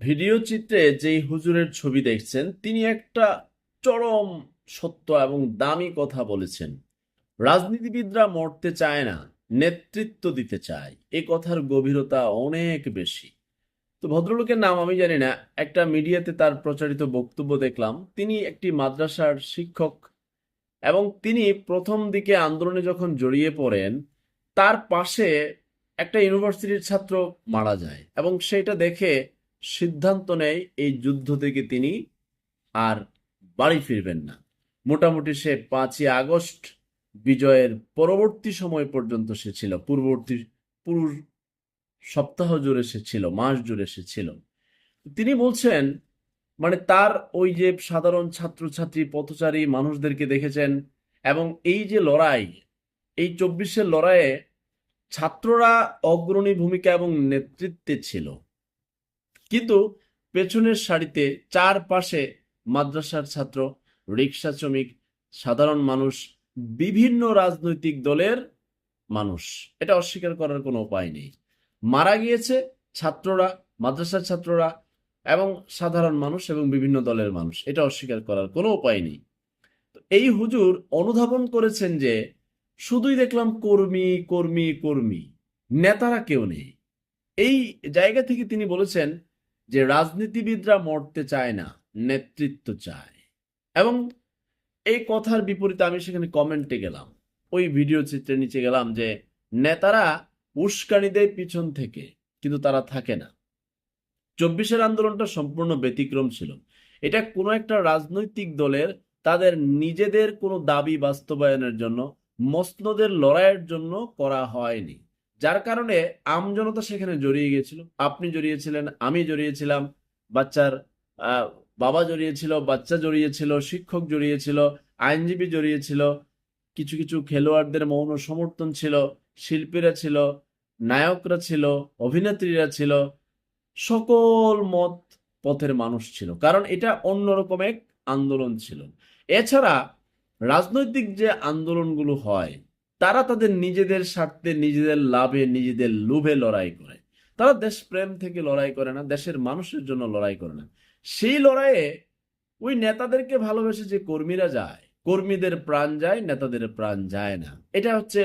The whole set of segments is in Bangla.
ভিডিও চিত্রে যেই হুজুরের ছবি দেখছেন, তিনি একটা চরম সত্য এবং দামি কথা বলেছেন। রাজনীতিবিদরা মরতে চায় না, নেতৃত্ব দিতে চায়। এ কথার গভীরতা অনেক বেশি। তো ভদ্রলোকের নাম আমি জানি না, একটা মিডিয়াতে তার প্রচারিত বক্তব্য দেখলাম। তিনি একটি মাদ্রাসার শিক্ষক এবং তিনি প্রথম দিকে আন্দোলনে যখন জড়িয়ে পড়েন, তার পাশে একটা ইউনিভার্সিটির ছাত্র মারা যায় এবং সেটা দেখে সিদ্ধান্ত নেয় এই যুদ্ধ থেকে তিনি আর বাড়ি ফিরবেন না। মোটামুটি সে পাঁচই আগস্ট বিজয়ের পরবর্তী সময় পর্যন্ত সে ছিল। পূর্ববর্তী পুরো সপ্তাহ জুড়ে সে ছিল, মাস জুড়ে সে ছিল। তিনি বলছেন মানে তার ওই যে সাধারণ ছাত্রছাত্রী, পথচারী মানুষদেরকে দেখেছেন এবং এই যে লড়াই, এই চব্বিশের লড়াইয়ে ছাত্ররা অগ্রণী ভূমিকা এবং নেতৃত্বে ছিল। কিন্তু পেছনের সারিতে চারপাশে মাদ্রাসার ছাত্র, রিক্সা শ্রমিক, সাধারণ মানুষ, বিভিন্ন রাজনৈতিক দলের মানুষ। এটা অস্বীকার করার কোনো উপায় নেই। মারা গিয়েছে ছাত্ররা, মাদ্রাসার ছাত্ররা এবং সাধারণ মানুষ এবং বিভিন্ন দলের মানুষ। এটা অস্বীকার করার কোনো উপায় নেই। এই হুজুর অনুধাবন করেছেন যে শুধুই দেখলাম কর্মী কর্মী কর্মী, নেতারা কেউ নেই। এই জায়গা থেকে তিনি বলেছেন যে রাজনীতিবিদরা মরতে চায় না, নেতৃত্ব চায়। এবং এই কথার বিপরীতে আমি সেখানে কমেন্টে গেলাম। ওই ভিডিও চিত্রে নিচে গেলাম যে নেতারা উস্কানি দেয় পিছন থেকে, কিন্তু তারা থাকে না। চব্বিশের আন্দোলনটা সম্পূর্ণ ব্যতিক্রম ছিল। এটা কোনো একটা রাজনৈতিক দলের তাদের নিজেদের কোনো দাবি বাস্তবায়নের জন্য, মসনদের লড়াইয়ের জন্য করা হয়নি। যার কারণে আমজনতা সেখানে জড়িয়ে গেছিল আপনি জড়িয়েছিলেন, আমি জড়িয়েছিলাম, বাচ্চার বাবা জড়িয়েছিল, বাচ্চা জড়িয়েছিল, শিক্ষক জড়িয়েছিল, আইনজীবী জড়িয়েছিল, কিছু কিছু খেলোয়াড়দের মৌন সমর্থন ছিল, শিল্পীরা ছিল, নায়করা ছিল, অভিনেত্রীরা ছিল, সকল মত পথের মানুষ ছিল। কারণ এটা অন্যরকম এক আন্দোলন ছিল। এছাড়া রাজনৈতিক যে আন্দোলনগুলো হয় তারা তাদের নিজেদের স্বার্থে, নিজেদের লাভে, নিজেদের লোভে লড়াই করে। তারা দেশপ্রেম থেকে লড়াই করে না, দেশের মানুষের জন্য লড়াই করে না। সেই লড়াইয়ে ওই নেতাদেরকে ভালোবেসে যে কর্মীরা যায়, কর্মীদের প্রাণ যায়, নেতাদের প্রাণ যায় না। এটা হচ্ছে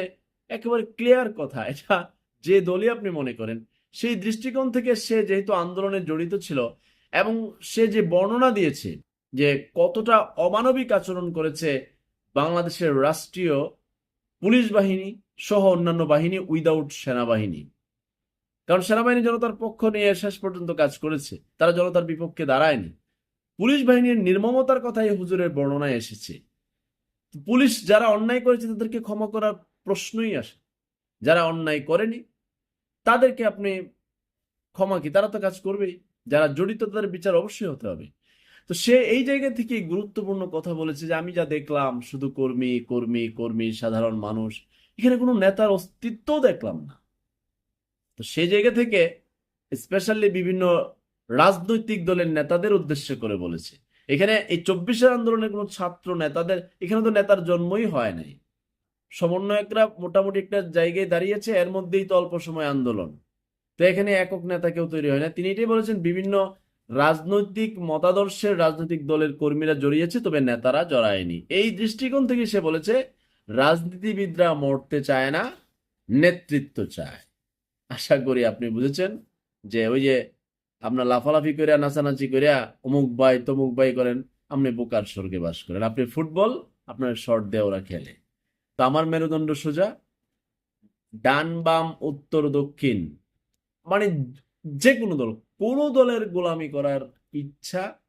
একেবারে ক্লিয়ার কথা। এটা যে দলই আপনি মনে করেন, সেই দৃষ্টিকোণ থেকে সে যেহেতু আন্দোলনে জড়িত ছিল এবং সে যে বর্ণনা দিয়েছে যে কতটা অমানবিক আচরণ করেছে বাংলাদেশের রাষ্ট্রীয় পুলিশ বাহিনী সহ অন্যান্য বাহিনী উইদাউট সেনাবাহিনী। কারণ সেনাবাহিনী জনতার পক্ষ নিয়ে শেষ পর্যন্ত কাজ করেছে, তারা জনতার বিপক্ষে দাঁড়ায়নি। পুলিশ বাহিনীর নির্মমতার কথাই হুজুরের বর্ণনায় এসেছে। পুলিশ যারা অন্যায় করেছে, তাদেরকে ক্ষমা করার প্রশ্নই আসে। যারা অন্যায় করেনি, তাদেরকে আপনি ক্ষমা কি? তারা তো কাজ করবেই। যারা জড়িত, তাদের বিচার অবশ্যই হতে হবে। তো সে এই জায়গা থেকে গুরুত্বপূর্ণ কথা বলেছে যে, আমি যা দেখলাম, শুধু কর্মী কর্মী কর্মী, সাধারণ মানুষ, এখানে কোনো নেতার অস্তিত্বও দেখলাম না। তো সে জায়গা থেকে স্পেশালি বিভিন্ন রাজনৈতিক দলের নেতাদের উদ্দেশ্য করে বলেছে। এখানে এই চব্বিশের আন্দোলনের কোনো ছাত্র নেতাদের, এখানে তো নেতার জন্মই হয় নাই। সমন্বয়করা মোটামুটি একটা জায়গায় দাঁড়িয়েছে, এর মধ্যেই তো অল্প সময় আন্দোলন। তো এখানে একক নেতা কেউ তৈরি হয় না। তিনি এটাই বলেছেন, বিভিন্ন রাজনৈতিক মতাদর্শের রাজনৈতিক দলের কর্মীরা জড়িয়েছে, তবে নেতারা জড়ায়নি। এই দৃষ্টিকোণ থেকে সে বলেছে, রাজনীতিবিদরা মরতে চায় না, নেতৃত্ব চায়। আশা করি আপনি বুঝেছেন যে ওই যে আপনার লাফালাফি করিয়া, নাচানাচি করিয়া, অমুক বাই তমুক বাই করেন, আপনি বোকার স্বর্গে বাস করেন। আপনি ফুটবল, আপনার শর্ট দিয়ে ওরা খেলে। তো আমার মেরুদণ্ড সোজা। ডান বাম, উত্তর দক্ষিণ মানে যে কোনো দল কোনো দলের গোলামি করার ইচ্ছা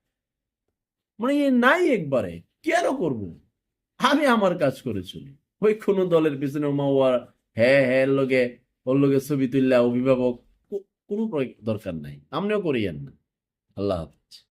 মানে নাই একবারে। কেন করব? আমি আমার কাজ করে চলি ওই কোনো দলের পিছনে মাওয়ার হ্যাঁ হ্যাঁ লোকে ওর লোকে ছবি তুললা, অভিভাবক কোনো দরকার নাই। আপনিও করিয়েন না। আল্লাহ হাফিজ।